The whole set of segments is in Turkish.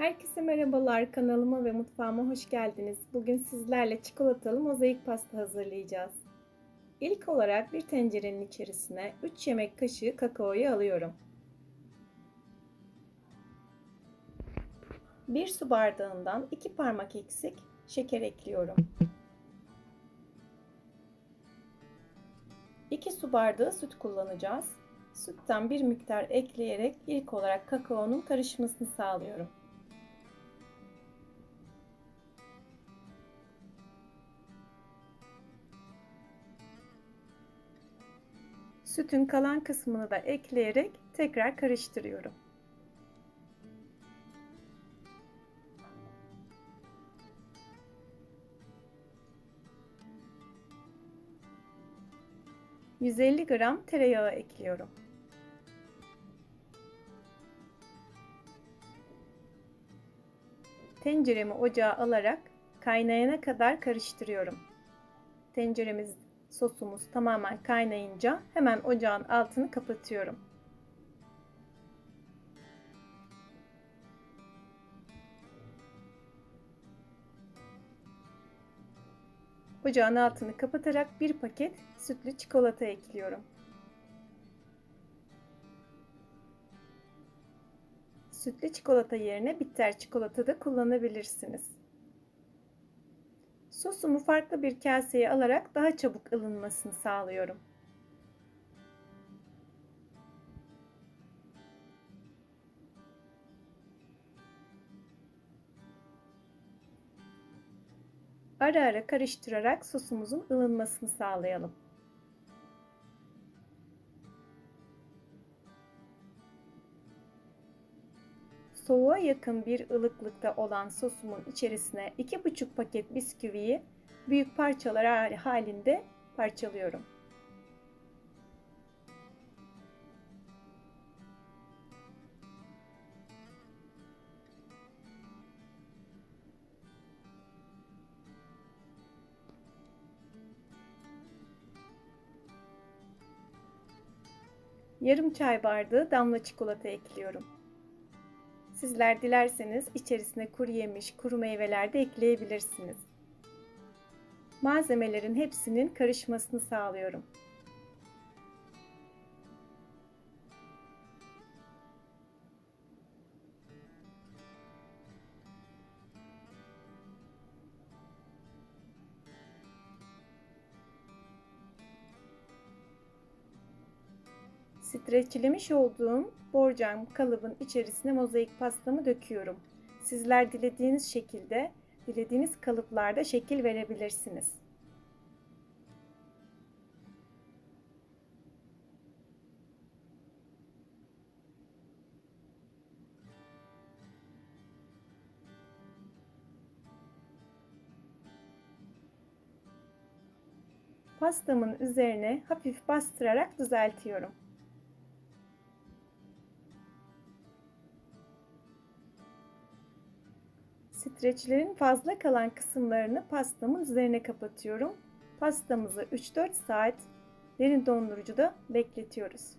Herkese merhabalar. Kanalıma ve mutfağıma hoş geldiniz. Bugün sizlerle çikolatalı mozaik pasta hazırlayacağız. İlk olarak bir tencerenin içerisine 3 yemek kaşığı kakaoyu alıyorum. 1 su bardağından 2 parmak eksik şeker ekliyorum. 2 su bardağı süt kullanacağız. Sütten bir miktar ekleyerek ilk olarak kakaonun karışmasını sağlıyorum. Sütün kalan kısmını da ekleyerek tekrar karıştırıyorum. ...150 gram tereyağı ekliyorum. Tenceremi ocağa alarak kaynayana kadar karıştırıyorum. Tenceremiz sosumuz tamamen kaynayınca hemen ocağın altını kapatıyorum. Ocağın altını kapatarak bir paket sütlü çikolata ekliyorum. Sütlü çikolata yerine bitter çikolata da kullanabilirsiniz. Sosumu farklı bir kaseye alarak daha çabuk ılınmasını sağlıyorum. Ara ara karıştırarak sosumuzun ılınmasını sağlayalım. Soğuğa yakın bir ılıklıkta olan sosumun içerisine 2,5 paket bisküviyi büyük parçalar halinde parçalıyorum. Yarım çay bardağı damla çikolata ekliyorum. Sizler dilerseniz içerisine kuru yemiş, kuru meyveler de ekleyebilirsiniz. Malzemelerin hepsinin karışmasını sağlıyorum. Streçlemiş olduğum borcam kalıbın içerisine mozaik pastamı döküyorum. Sizler dilediğiniz şekilde, dilediğiniz kalıplarda şekil verebilirsiniz. Pastamın üzerine hafif bastırarak düzeltiyorum. Streçlerin fazla kalan kısımlarını pastamın üzerine kapatıyorum. Pastamızı 3-4 saat derin dondurucuda bekletiyoruz.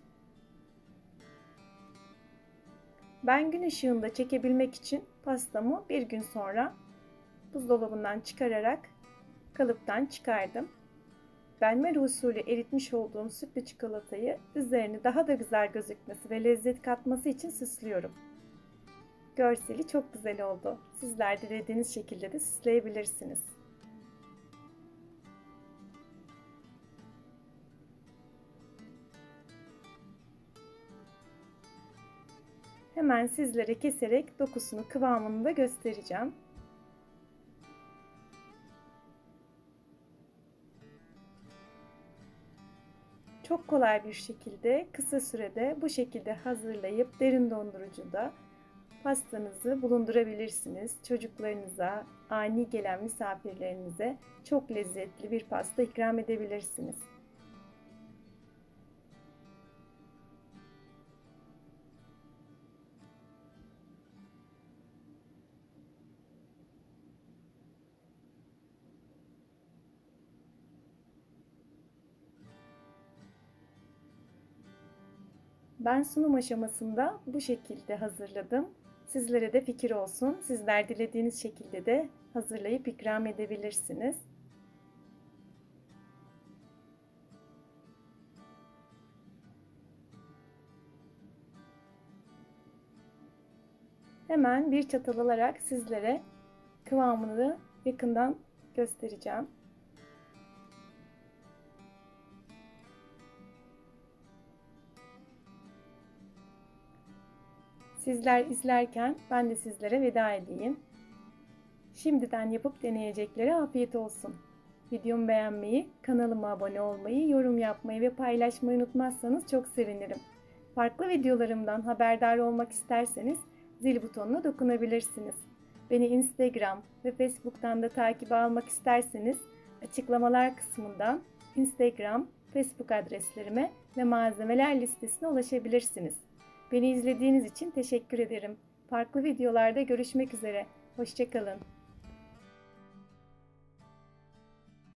Ben gün ışığında çekebilmek için pastamı bir gün sonra buzdolabından çıkararak kalıptan çıkardım. Benmer usulü eritmiş olduğum sütlü çikolatayı üzerine daha da güzel gözükmesi ve lezzet katması için süslüyorum. Görseli çok güzel oldu. Sizler dilediğiniz şekilde de süsleyebilirsiniz. Hemen sizlere keserek dokusunu, kıvamını da göstereceğim. Çok kolay bir şekilde kısa sürede bu şekilde hazırlayıp derin dondurucuda pastanızı bulundurabilirsiniz. Çocuklarınıza, ani gelen misafirlerinize çok lezzetli bir pasta ikram edebilirsiniz. Ben sunum aşamasında bu şekilde hazırladım. Sizlere de fikir olsun. Sizler dilediğiniz şekilde de hazırlayıp ikram edebilirsiniz. Hemen bir çatal alarak sizlere kıvamını yakından göstereceğim. Sizler izlerken ben de sizlere veda edeyim. Şimdiden yapıp deneyeceklere afiyet olsun. Videomu beğenmeyi, kanalıma abone olmayı, yorum yapmayı ve paylaşmayı unutmazsanız çok sevinirim. Farklı videolarımdan haberdar olmak isterseniz zil butonuna dokunabilirsiniz. Beni Instagram ve Facebook'tan da takip almak isterseniz açıklamalar kısmından Instagram, Facebook adreslerime ve malzemeler listesine ulaşabilirsiniz. Beni izlediğiniz için teşekkür ederim. Farklı videolarda görüşmek üzere. Hoşçakalın.